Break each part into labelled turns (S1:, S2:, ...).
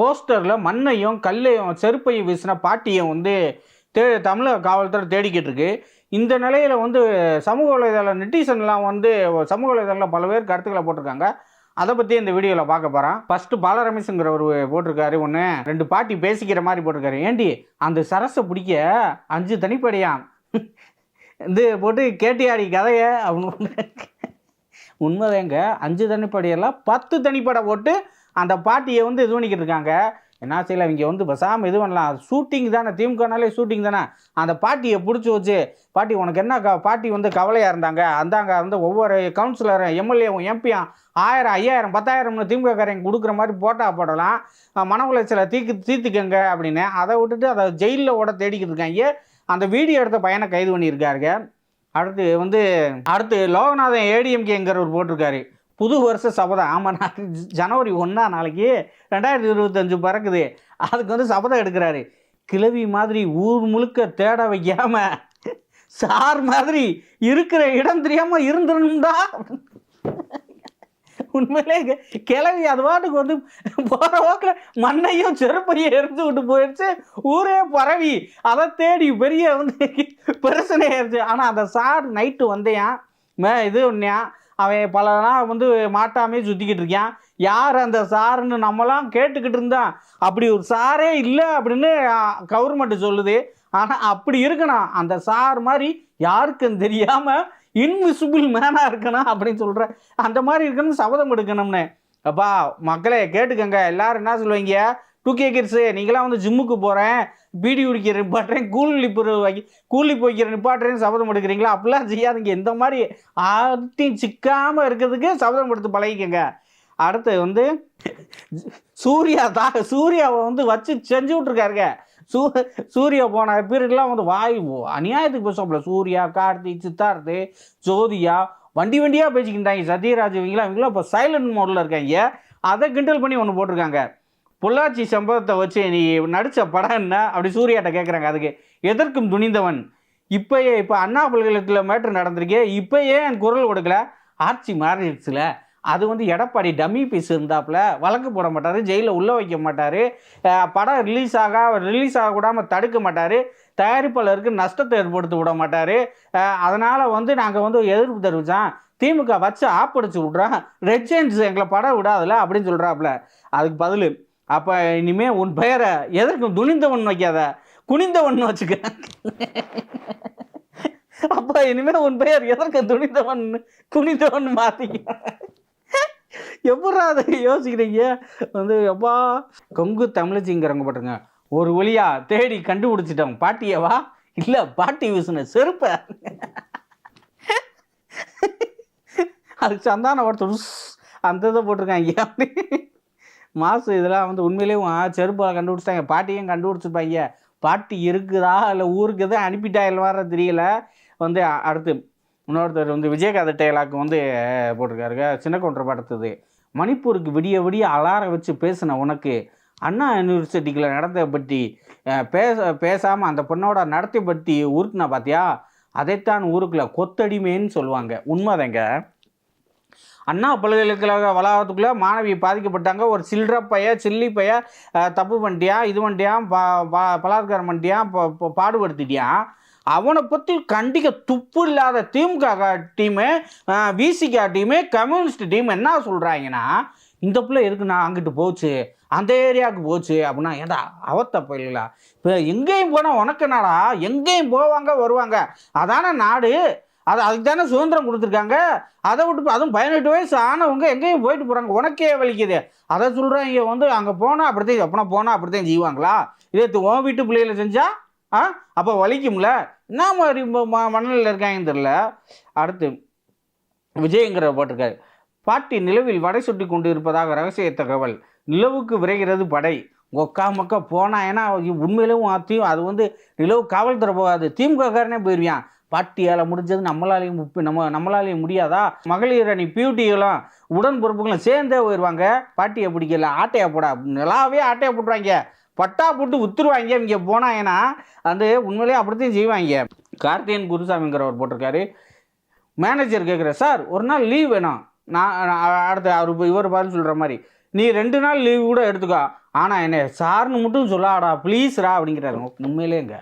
S1: போஸ்டரில் மண்ணையும் கல்லையும் செருப்பையும் வீசின பாட்டியை வந்து தே தமிழக காவல்துறை தேடிக்கிட்டு இருக்கு. இந்த நிலையில் வந்து சமூக வலைதள நெட்டிசன்லாம் வந்து சமூக வலைதளத்தில் பல பேர் கருத்துக்களை போட்டிருக்காங்க. அதை பற்றி இந்த வீடியோவில் பார்க்க போகிறோம் ஃபஸ்ட்டு பாலரமேஷுங்கிற ஒரு போட்டிருக்காரு ஒன்று ரெண்டு பாட்டி பேசிக்கிற மாதிரி போட்டிருக்காரு. ஏண்டி அந்த சரஸை பிடிக்க அஞ்சு தனிப்படையாம். இது போட்டு கேட்டியாடி கதையை? அப்படின்னு உண்மைதாங்க. அஞ்சு தனிப்படையெல்லாம் பத்து தனிப்படை போட்டு அந்த பாட்டியை வந்து இது பண்ணிக்கிட்டு இருக்காங்க. என்ன செய்யலாம் இவங்க வந்து பசாமல் இது பண்ணலாம். ஷூட்டிங் தானே திமுகனாலே ஷூட்டிங் தானே. அந்த பாட்டியை பிடிச்சி வச்சு பாட்டி உனக்கு என்ன க பாட்டி வந்து கவலையாக இருந்தாங்க? அந்தாங்க வந்து ஒவ்வொரு கவுன்சிலரும் எம்எல்ஏவும் எம்பியும் ஆயிரம் ஐயாயிரம் பத்தாயிரம்னு திமுகக்காரங்க கொடுக்குற மாதிரி போட்டா போடலாம். மன உளைச்சலை தீக்கு தீர்த்துக்கங்க அப்படின்னு. அதை விட்டுட்டு அதை ஜெயிலில் ஓட தேடிக்கிட்டு இருக்காங்க. அந்த வீடியோ எடுத்த பையனை கைது பண்ணியிருக்காருங்க. அடுத்து வந்து அடுத்து லோகநாதன் ஏடிஎம்கேங்கிறவர் போட்டிருக்காரு. புது வருஷ சபதம். ஆமாம் நான் ஜனவரி ஒன்றா நாளைக்கு ரெண்டாயிரத்தி இருபத்தஞ்சு பிறக்குது. அதுக்கு வந்து சபதம் எடுக்கிறாரு. கிழவி மாதிரி ஊர் முழுக்க தேட வைக்காம சார் மாதிரி இருக்கிற இடம் தெரியாமல் இருந்துடணும்டா உண்மையிலே கிளவி அது பாட்டுக்கு வந்து போகிற போக்கில் மண்ணையும் செருப்பையும் எரிஞ்சு விட்டு போயிடுச்சு ஊரே பரவி. அதை தேடி பெரிய வந்து பிரச்சனை ஆயிடுச்சு ஆனால் அந்த சார் நைட்டு வந்தேன். மே இது ஒன்றையான் அவன் பல நாள் வந்து மாட்டாமே சுற்றிக்கிட்டு இருக்கான் யார் அந்த சாருன்னு நம்மலாம் கேட்டுக்கிட்டு இருந்தான். அப்படி ஒரு சாரே இல்லை அப்படின்னு கவர்மெண்ட் சொல்லுது. ஆனால் அப்படி இருக்கணும் அந்த சார் மாதிரி யாருக்கும் தெரியாமல் இன்விசிபிள் மேனாக இருக்கணும் அப்படின்னு சொல்கிறேன் அந்த மாதிரி இருக்கணும் சபதம் எடுக்கணும்னு. அப்பா மக்களே கேட்டுக்கங்க. எல்லாரும் என்ன சொல்லுவீங்க? டூ கே கிட்ஸு நீங்களாம் வந்து ஜிம்முக்கு போகிறேன் பீடி குடிக்கிற நிப்பாட்டுறேன் கூலி வாங்கி கூலி போய்க்கிற நிப்பாட்டுறேன்னு சபதம் எடுக்கிறீங்களா? அப்படிலாம் செய்யாதீங்க. இந்த மாதிரி ஆட்டையும் சிக்காமல் இருக்கிறதுக்கு சபதம் எடுத்து பழகிக்கங்க. அடுத்து வந்து சூர்யா தா சூர்யாவை வந்து வச்சு செஞ்சு விட்ருக்காருங்க சூ சூர்யா போன பீரியட்லாம் வந்து வாய் அநியாயத்துக்கு பேசுவாப்புல. சூர்யா கார்த்திக் சித்தார்த்து ஜோதியா வண்டி வண்டியாக பேசிக்கிட்டாங்க. சத்யராஜ் இவங்களாம் இவங்களாம் இப்போ சைலண்ட் மோடில் இருக்காங்க. அதை கிண்டல் பண்ணி ஒன்று போட்டிருக்காங்க. பொள்ளாச்சி சம்பவத்தை வச்சு நீ நடித்த படம் என்ன? அப்படி சூர்யாட்ட கேட்குறாங்க அதுக்கு. எதற்கும் துணிந்தவன். இப்போயே இப்போ அண்ணா பல்கலைக்கழகத்தில் மேட்ரு நடந்திருக்கே இப்போயே என் குரல் கொடுக்கல ஆட்சி மாறிடுச்சுல. அது வந்து எடப்பாடி டம்மி பீஸ் இருந்தாப்புல வழக்கு போட மாட்டார் ஜெயிலில் உள்ளே வைக்க மாட்டார். படம் ரிலீஸ் ஆக ரிலீஸ் ஆகக்கூடாமல் தடுக்க மாட்டார். தயாரிப்பாளருக்கு நஷ்டத்தை ஏற்படுத்தி விட மாட்டார். அதனால் வந்து நாங்கள் வந்து எதிர்ப்பு தெரிவித்தோம் திமுக வச்சு ஆப்படிச்சு விட்றோம் ரெஜென்ட்ஸ் எங்களை படம் விடாதுல அப்படின்னு சொல்கிறாப்புல அதுக்கு பதில் அப்போ இனிமேல் உன் பெயரை எதற்கும் துணிந்தவன் வைக்காத குனிந்தவன் வச்சுக்க. அப்போ இனிமே உன் பெயர் எதற்கு துணிந்தவன் குனிந்தவன் மாற்றிக்க எப்படா அதை யோசிக்கிறீங்க? வந்து எப்பா கொங்கு தமிழச்சிங்கிறவங்க பட்டுருங்க ஒரு வழியா தேடி கண்டுபிடிச்சிட்டோம் பாட்டியவா இல்லை பாட்டி வீசின செருப்ப. அதுக்கு சந்தான ஒருத்தர் அந்த இதை போட்டிருக்காங்க. அப்படி மாசு இதெல்லாம் வந்து உண்மையிலேயும் ஆ, கண்டுபிடிச்சிட்டாங்க. பாட்டியும் கண்டுபிடிச்சிருப்பாங்க. பாட்டி இருக்குதா? இல்லை ஊருக்கு எதுவும் அனுப்பிட்டா வர தெரியல. வந்து அடுத்து இன்னொருத்தர் வந்து விஜயகாத டேலாக்கு வந்து போட்டிருக்காருங்க. சின்ன கொன்ற படத்துது. மணிப்பூருக்கு விடிய விடிய அலாரம் வச்சு பேசின உனக்கு. அண்ணா யூனிவர்சிட்டிக்கில் நடந்த பற்றி பேச பேசாமல் அந்த பொண்ணோட நடத்தை பற்றி ஊருக்குனா பார்த்தியா அதைத்தான் ஊருக்குள்ள கொத்தடிமேன்னு சொல்லுவாங்க. உண்மைதாங்க. அண்ணா பல்கலைக்கழக வளாகத்துக்குள்ளே மாணவி பாதிக்கப்பட்டாங்க. ஒரு சில்லற பைய சில்லி பைய தப்பு பண்ணிட்டியா இது பண்ணிட்டியான் பா பா பலாத்காரம் பண்ணிட்டியான் இப்போ பாடுபடுத்திட்டியான் அவனை பற்றி கண்டிக்க துப்பு இல்லாத DMK team VCK team communist team என்ன சொல்கிறாங்கன்னா இந்த பிள்ளை இருக்குண்ணா அங்கிட்டு போச்சு? அந்த ஏரியாவுக்கு போச்சு அப்படின்னா ஏடா அவத்த போயிடலா? இப்போ எங்கேயும் போனால் உனக்கு என்னடா? எங்கேயும் போவாங்க வருவாங்க. அதான நாடு. அது அதுக்கு தானே சுதந்திரம் கொடுத்துருக்காங்க. அதை விட்டு அதுவும் பதினெட்டு வயசு ஆனவங்க எங்கேயும் போயிட்டு போகிறாங்க உனக்கே வலிக்குது. அதை சொல்கிறேன் வந்து அங்கே போனால் அப்படித்தான் எப்பனா போனால் அப்படித்தான் செய்வாங்களா? இதே உன் வீட்டு பிள்ளைகளை செஞ்சா ஆ? அப்போ வலிக்கும்ல? என்ன மாதிரி ம- இருக்காங்கன்னு தெரில அடுத்து விஜயங்கிற போட்டிருக்காரு. பாட்டி நிலவில் வடை சுட்டி கொண்டு இருப்பதாக ரகசிய தகவல். நிலவுக்கு விரைகிறது படை. ஒக்கா மக்கா போனா ஏன்னா உண்மையிலும் அத்தையும் அது வந்து நிலவு காவல்துறை போகாது. திமுககாரனே போயிருவான் பாட்டியால் முடிஞ்சது நம்மளாலையும் முப்ப- நம்ம நம்மளாலையும் முடியாதா? மகளிர் அணி பியூட்டிகளும் உடன் பொறுப்புகளும் சேர்ந்தே போயிடுவாங்க பாட்டியை பிடிக்கல ஆட்டையை போடா. நிலாவே ஆட்டையை போட்டுருவாங்க. பட்டா போட்டு உத்துருவாங்க இங்கே போனால் ஏன்னா அது உண்மையிலேயே அப்படித்தான் செய்வாங்க. கார்த்தியன் குருசாமிங்கிறவர் போட்டிருக்காரு. மேனேஜர் கேட்குற சார் ஒரு நாள் லீவ் வேணும். நான் அடுத்த அவர் இவர் பதில் சொல்கிற மாதிரி. நீ ரெண்டு நாள் லீவ் கூட எடுத்துக்கோ. ஆனால் என்ன சார்னு மட்டும் சொல்லாடா ப்ளீஸ்ரா அப்படிங்கிறாரு. உண்மையிலேங்க.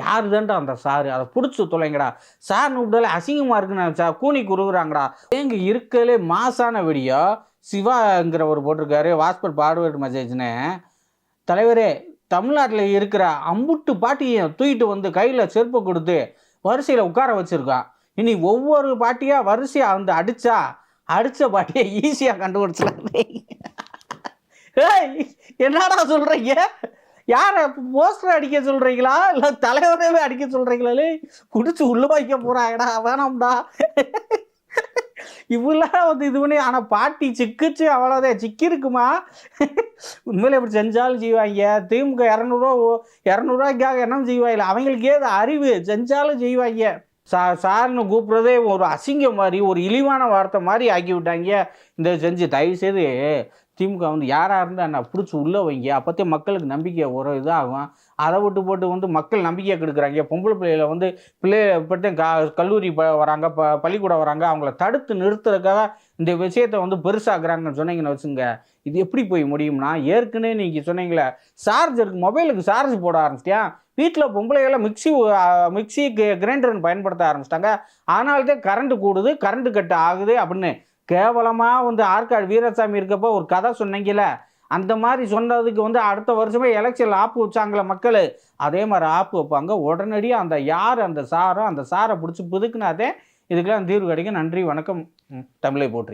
S1: யார் தான்டா அந்த சாரு? அதை பிடிச்சி தொலைங்கடா சார் கூப்பிட்டாலே அசிங்கமாக இருக்குன்னு சார் கூனி குறுகுறாங்கடா. எங்க இருக்கலே மாசான வீடியோ? சிவாங்கிறவர் போட்டிருக்காரு வாஸ்பர் பார்வர்டு மெசேஜ்னு. தலைவரே தமிழ்நாட்டில் இருக்கிற அம்புட்டு பாட்டியை தூக்கிட்டு வந்து கையில் செருப்பு கொடுத்து வரிசையில் உட்கார வச்சுருக்கான். இனி ஒவ்வொரு பாட்டியாக வரிசையாக வந்து அடித்தா அடித்த பாட்டியை ஈஸியாக கண்டுபிடிச்சலாம் ஏய் என்னடா சொல்கிறீங்க யாரை போஸ்டர் அடிக்க சொல்கிறீங்களா இல்லை தலைவரவே அடிக்க சொல்கிறீங்களே குடிச்சு உள்ள வைக்க போகிறாங்கடா வேணாம்டா. இவ்வளோ வந்து இது பண்ணி ஆனால் பாட்டி சிக்குச்சு அவ்வளோதான் சிக்கிருக்குமா? உண்மையில் இப்படி செஞ்சாலும் செய்வாங்க. திமுக இரநூறுவா இரநூறுவாய்க்காக என்ன செய்வாங்க அவங்களுக்கு ஏது அறிவு? செஞ்சாலும் செய்வாங்க. சா சார்னு கூப்பிட்றதே ஒரு அசிங்கம் மாதிரி ஒரு இழிவான வார்த்தை மாதிரி ஆக்கி விட்டாங்க. இந்த செஞ்சு தயவு செய்து திமுக வந்து யாராக இருந்தால் என்ன பிடிச்சி உள்ளே வைங்க. அப்போத்தே மக்களுக்கு நம்பிக்கை ஒரு இதாகும். அதை விட்டு போட்டு வந்து மக்கள் நம்பிக்கை கெடுக்கிறாங்க. பொம்பளை பிள்ளைகளை வந்து பிள்ளை பற்றி க கல்லூரி ப வராங்க ப பள்ளிக்கூடம் வராங்க. அவங்கள தடுத்து நிறுத்துறதுக்காக இந்த விஷயத்தை வந்து பெருசாக்குறாங்கன்னு சொன்னீங்கன்னு வச்சுங்க இது எப்படி போய் முடியும்னா ஏற்கனவே நீங்கள் சொன்னீங்களே சார்ஜருக்கு மொபைலுக்கு சார்ஜ் போட ஆரம்பிச்சிட்டியா? வீட்டில் பொம்பளைகளை மிக்சி மிக்சி கிரைண்டர்னு பயன்படுத்த ஆரம்பிச்சிட்டாங்க. அதனால தான் கரண்ட் கூடுது கரண்ட் கட் ஆகுது அப்படின்னு கேவலமாக வந்து ஆற்காடு வீரசாமி இருக்கப்போ ஒரு கதை சொன்னீங்கல்ல? அந்த மாதிரி சொன்னதுக்கு வந்து அடுத்த வருஷமே எலெக்ஷனில் ஆப்பு வச்சாங்களே மக்கள். அதே மாதிரி ஆப்பு வைப்பாங்க. உடனடியாக அந்த யார் அந்த சாரோ அந்த சாரை பிடிச்சி புதுக்குனாதே இதுக்கெல்லாம் தீர்வு கிடைக்கும். நன்றி வணக்கம். தமிழை போற்றி.